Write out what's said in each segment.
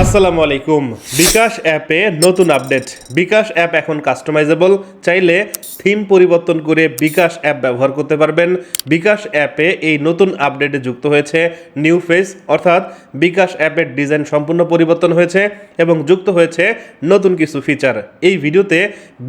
আসসালামু আলাইকুম। বিকাশ অ্যাপে নতুন আপডেট। বিকাশ অ্যাপ এখন কাস্টমাইজেবল। চাইলে থিম পরিবর্তন করে বিকাশ অ্যাপ ব্যবহার করতে পারবেন। বিকাশ অ্যাপে এই নতুন আপডেটে যুক্ত হয়েছে নিউ ফেস অর্থাৎ বিকাশ অ্যাপের ডিজাইন সম্পূর্ণ পরিবর্তন হয়েছে এবং যুক্ত হয়েছে নতুন কিছু ফিচার এই ভিডিওতে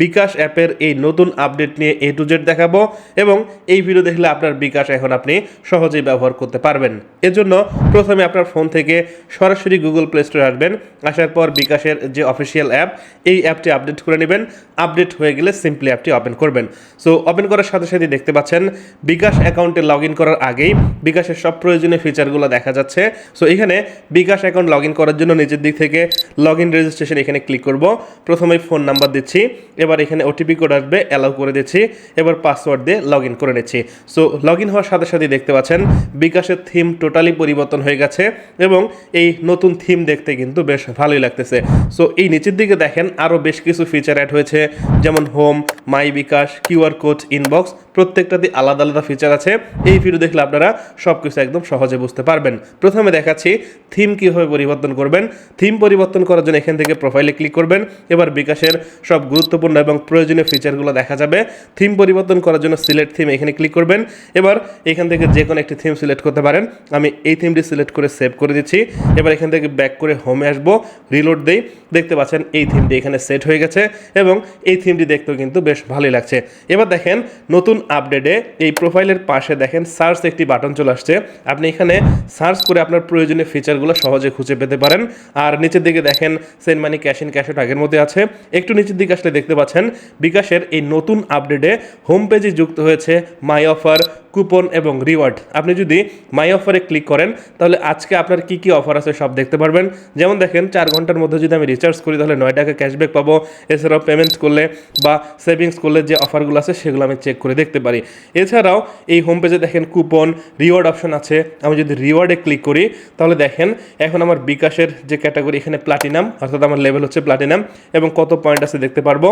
বিকাশ অ্যাপের এই নতুন আপডেট নিয়ে এ টু জেড দেখাবো এবং এই ভিডিও দেখলে আপনার বিকাশ এখন আপনি সহজেই ব্যবহার করতে পারবেন। এজন্য প্রথমে আপনার ফোন থেকে সরাসরি গুগল প্লে স্টোরে আসবেন আসার পর বিকাশের যে অফিসিয়াল অ্যাপ এই অ্যাপটি আপডেট করে নেবেন। আপডেট হয়ে গেলে সিম্পলি অ্যাপটি ওপেন করবেন। সো ওপেন করার সাথে সাথে দেখতে পাচ্ছেন, বিকাশ অ্যাকাউন্টে লগ ইন করার আগেই বিকাশের সব প্রয়োজনীয় ফিচারগুলো দেখা যাচ্ছে। সো এখানে বিকাশ অ্যাকাউন্ট লগ ইন করার জন্য নিচের দিক থেকে লগ ইন রেজিস্ট্রেশন এখানে ক্লিক করব। প্রথমে ফোন নাম্বার দিচ্ছি, এবার এখানে ওটিপি কোড আসবে অ্যালাউ করে দিচ্ছি, এবার পাসওয়ার্ড দিয়ে লগ ইন করে নিচ্ছি। সো লগ ইন হওয়ার সাথে সাথে দেখতে পাচ্ছেন, বিকাশের থিম টোটালি পরিবর্তন হয়ে গেছে এবং এই নতুন থিম দেখতে কিন্তু বেশ ভালোই লাগতেছে। সো এই নিচের দিকে দেখেন আরও বেশ কিছু ফিচার অ্যাড হয়েছে, যেমন home my bKash QR code inbox প্রত্যেকটাতে আলাদা আলাদা ফিচার আছে। এই ভিডিও দেখলে আপনারা সব কিছু একদম সহজে বুঝতে পারবেন। প্রথমে দেখাচ্ছি থিম কীভাবে পরিবর্তন করবেন। থিম পরিবর্তন করার জন্য এখান থেকে প্রোফাইলে ক্লিক করবেন। এবার বিকাশের সব গুরুত্বপূর্ণ এবং প্রয়োজনীয় ফিচারগুলো দেখা যাবে। থিম পরিবর্তন করার জন্য সিলেক্ট থিম এখানে ক্লিক করবেন। এবার এখান থেকে যে কোনো একটি থিম সিলেক্ট করতে পারেন। আমি এই থিমটি সিলেক্ট করে সেভ করে দিচ্ছি। এবার এখান থেকে ব্যাক করে হোমে আসব। রিলোড দেই। দেখতে পাচ্ছেন এই থিমটি এখানে সেট হয়ে গেছে এবং এই থিমটি দেখতেও কিন্তু বেশ ভালোই লাগছে। এবার দেখেন নতুন আপডেটে এই প্রোফাইলের পাশে দেখেন সার্চ একটি বাটন চলে আসছে। আপনি এখানে সার্চ করে আপনার প্রয়োজনীয় ফিচারগুলো সহজে খুঁজে পেতে পারেন। আর নিচের দিকে দেখেন send money, cash in, cash আগের মধ্যে আছে। একটু নিচের দিকে আসলে দেখতে পাচ্ছেন বিকাশের এই নতুন আপডেটে হোম পেজে যুক্ত হয়েছে মাই অফার, কুপন এবং রিওয়ার্ড। আপনি যদি মাই অফারে ক্লিক করেন, তাহলে আজকে আপনার কি কি অফার আছে সব দেখতে পারবেন। যেমন দেখেন, চার ঘণ্টার মধ্যে যদি আমি রিচার্জ করি, তাহলে নয় টাকা ক্যাশব্যাক পাবো। এছাড়াও পেমেন্ট করলে বা সেভিংস করলে যে অফারগুলো আছে, সেগুলো আমি চেক করে দেখতে পারি। এছাড়াও এই হোম পেজে দেখেন কুপন রিওয়ার্ড অপশন আছে। আমি যদি রিওয়ার্ডে ক্লিক করি, তাহলে দেখেন এখন আমার বিকাশের যে ক্যাটাগরি এখানে প্লাটিনাম অর্থাৎ আমার লেভেল হচ্ছে প্লাটিনাম এবং কত পয়েন্ট আছে দেখতে পারব,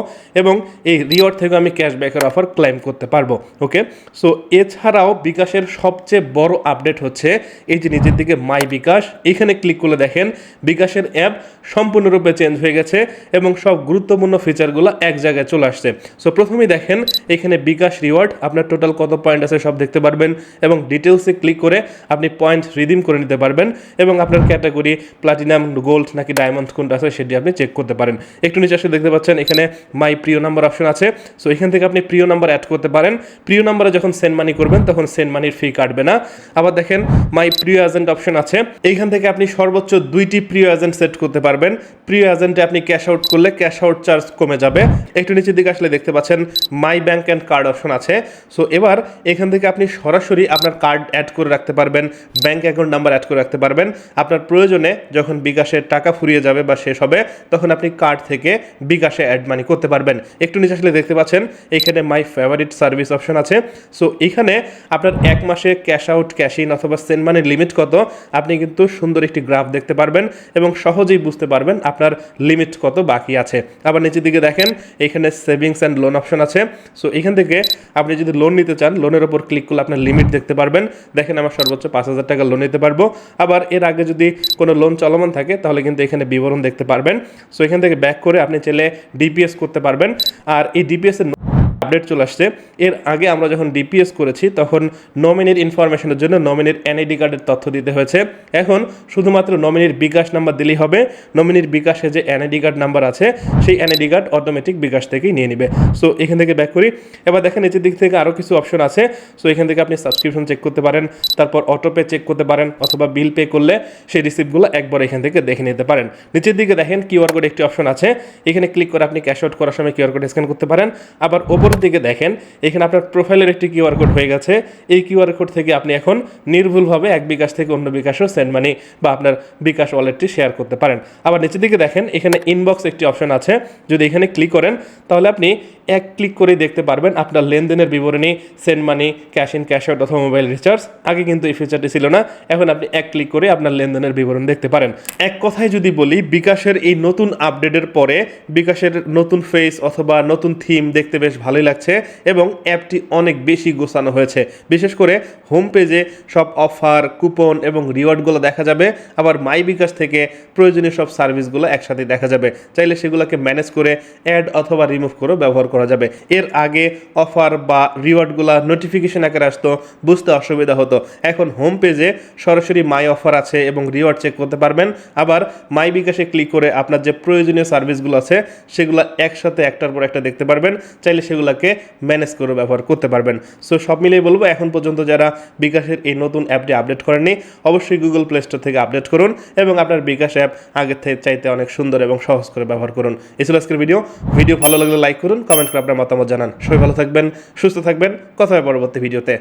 এবং এই রিওয়ার্ড থেকে আমি ক্যাশব্যাকের অফার ক্লেম করতে পারব ওকে সো এছাড়াও বিকাশের সবচেয়ে বড় আপডেট হচ্ছে এই যে নিচের দিকে মাই বিকাশ এখানে ক্লিক করলে দেখেন বিকাশের অ্যাপ সম্পূর্ণরূপে চেঞ্জ হয়ে গেছে, এবং সব গুরুত্বপূর্ণ ফিচারগুলো এক জায়গায় চলে আসছে। সো প্রথমেই দেখেন এখানে বিকাশ রিওয়ার্ড আপনার টোটাল কত পয়েন্ট আছে সব দেখতে পারবেন এবং ডিটেলসে ক্লিক করে আপনি পয়েন্ট রিডিম করে নিতে পারবেন এবং আপনার ক্যাটাগরি প্লাটিনাম গোল্ড নাকি ডায়মন্ড কোনটা আছে সেটি আপনি চেক করতে পারেন। একটু নিচে আসলে দেখতে পাচ্ছেন এখানে মাই প্রিয় নাম্বার অপশন আছে। সো এখান থেকে আপনি প্রিয় নাম্বার অ্যাড করতে পারেন। প্রিয় নাম্বারে যখন সেন্ড মানি করবেন, তখন সেন্ড মানির ফি কাটবে না। আবার দেখেন মাই প্রিয় এজেন্ট অপশন আছে। এইখান থেকে আপনি সর্বোচ্চ দুইটি প্রিয় এজেন্ট সেট করতে পারবেন। প্রিয় এজেন্টে আপনি ক্যাশ আউট করলে ক্যাশ আউট চার্জ কমে যাবে। একটু নিচের দিকে আসলে দেখতে পাচ্ছেন my bank and card option আছে। সো এবার এখান থেকে আপনি সরাসরি আপনার কার্ড অ্যাড করে রাখতে পারবেন ব্যাংক অ্যাকাউন্ট নাম্বার অ্যাড করে রাখতে পারবেন। আপনার প্রয়োজনে যখন বিকাশের টাকা ফুরিয়ে যাবে বা শেষ হবে, তখন আপনি কার্ড থেকে বিকাশে অ্যাড মানি করতে পারবেন। একটু নিচে আসলে দেখতে পাচ্ছেন, এখানে মাই ফেভারিট সার্ভিস অপশন আছে। সো এখানে আপনার এক মাসে ক্যাশ আউট ক্যাশ ইন অথবা সেন্ড মানির লিমিট কত, আপনি কিন্তু সুন্দর একটি গ্রাফ দেখতে পারবেন এবং সহজেই বুঝতে পারবেন আপনার লিমিট কত বাকি আছে। আবার নিচের দিকে দেখেন, এখানে সেভিংস অ্যান্ড লোন অপশন আছে। সো এখান থেকে আপনি যদি লোন নিতে চান লোনের ওপর ক্লিক করলে আপনার লিমিট দেখতে পারবেন। দেখেন আমার সর্বোচ্চ পাঁচ হাজার টাকা লোন নিতে পারব। আবার এর আগে যদি কোনো লোন চলমান থাকে, তাহলে কিন্তু এখানে বিবরণ দেখতে পারবেন। সো এখান থেকে ব্যাক করে আপনি চাইলে ডিপিএস করতে পারবেন। আর এই ডিপিএস এর আপডেট চলে আসছে। এর আগে আমরা যখন ডিপিএস করেছি, তখন নমিনির ইনফরমেশনের জন্য নমিনির এনআইডি কার্ডের তথ্য দিতে হয়েছে। এখন শুধুমাত্র নমিনির বিকাশ নাম্বার দিলেই হবে। নমিনির বিকাশে যে এনআইডি কার্ড নাম্বার আছে, সেই এনআইডি কার্ড অটোমেটিক বিকাশ থেকেই নিয়ে নেবে। সো এখান থেকে ব্যাক করি। এবার দেখেন নিচের দিক থেকে আরও কিছু অপশন আছে। সো এখান থেকে আপনি সাবস্ক্রিপশন চেক করতে পারেন, তারপর অটো পে চেক করতে পারেন, অথবা বিল পে করলে সেই রিসিপ্টগুলো একবার এখান থেকে দেখে নিতে পারেন। নিচের দিকে দেখেন কিউআর কোড একটি অপশন আছে। এখানে ক্লিক করে আপনি ক্যাশ আউট করার সময় কিউআর কোড স্ক্যান করতে পারেন। আবার ওপরের দিকে দেখেন, এখানে আপনার প্রোফাইলের একটি কিউআর কোড হয়ে গেছে। এই কিউআর কোড থেকে আপনি এখন নির্ভুলভাবে এক বিকাশ থেকে অন্য বিকাশও সেন্ড মানি বা আপনার বিকাশ ওয়ালেটটি শেয়ার করতে পারেন। আবার নিচের দিকে দেখেন, এখানে ইনবক্স একটি অপশন আছে। যদি এখানে ক্লিক করেন, তাহলে আপনি এক ক্লিক করেই দেখতে পারবেন আপনার লেনদেনের বিবরণী send money cash in cash out অথবা মোবাইল রিচার্জ আগে কিন্তু এই ফিচারটি ছিল না, এখন আপনি এক ক্লিক করে আপনার লেনদেনের বিবরণ দেখতে পারেন। এক কথায় যদি বলি, বিকাশের এই নতুন আপডেটের পরে বিকাশের নতুন ফেস অথবা নতুন থিম দেখতে বেশ ভালোই ভালোই লাগছে এবং অ্যাপটি অনেক বেশি গোছানো হয়েছে। বিশেষ করে হোম পেজে সব অফার কুপন এবং রিওয়ার্ডগুলো দেখা যাবে। আবার মাই বিকাশ থেকে প্রয়োজনীয় সব সার্ভিসগুলো একসাথে দেখা যাবে। চাইলে সেগুলোকে ম্যানেজ করে অ্যাড অথবা রিমুভ করেও ব্যবহার করা যাবে। এর আগে অফার বা রিওয়ার্ডগুলো নোটিফিকেশন আকারে আসতো, বুঝতে অসুবিধা হতো। এখন হোম পেজে সরাসরি মাই অফার আছে এবং রিওয়ার্ড চেক করতে পারবেন। আবার মাই বিকাশে ক্লিক করে আপনার যে প্রয়োজনীয় সার্ভিসগুলো আছে, সেগুলো একসাথে একটার পর একটা দেখতে পারবেন। চাইলে সেগুলোকে ম্যানেজ করে ব্যবহার করতে পারবেন। সো সব মিলিয়ে বলব, এখন পর্যন্ত যারা বিকাশের এই নতুন অ্যাপটি আপডেট করেনি অবশ্যই গুগল প্লে স্টোর থেকে আপডেট করুন এবং আপনার বিকাশ অ্যাপ আগের থেকে চাইতে অনেক সুন্দর এবং সহজ করে ব্যবহার করুন। এই ছিল আজকের ভিডিও ভিডিও ভালো লাগলে লাইক করুন কমেন্ট করে আপনার মতামত জানান। সবাই ভালো থাকবেন, সুস্থ থাকবেন। কথা হবে পরবর্তী ভিডিওতে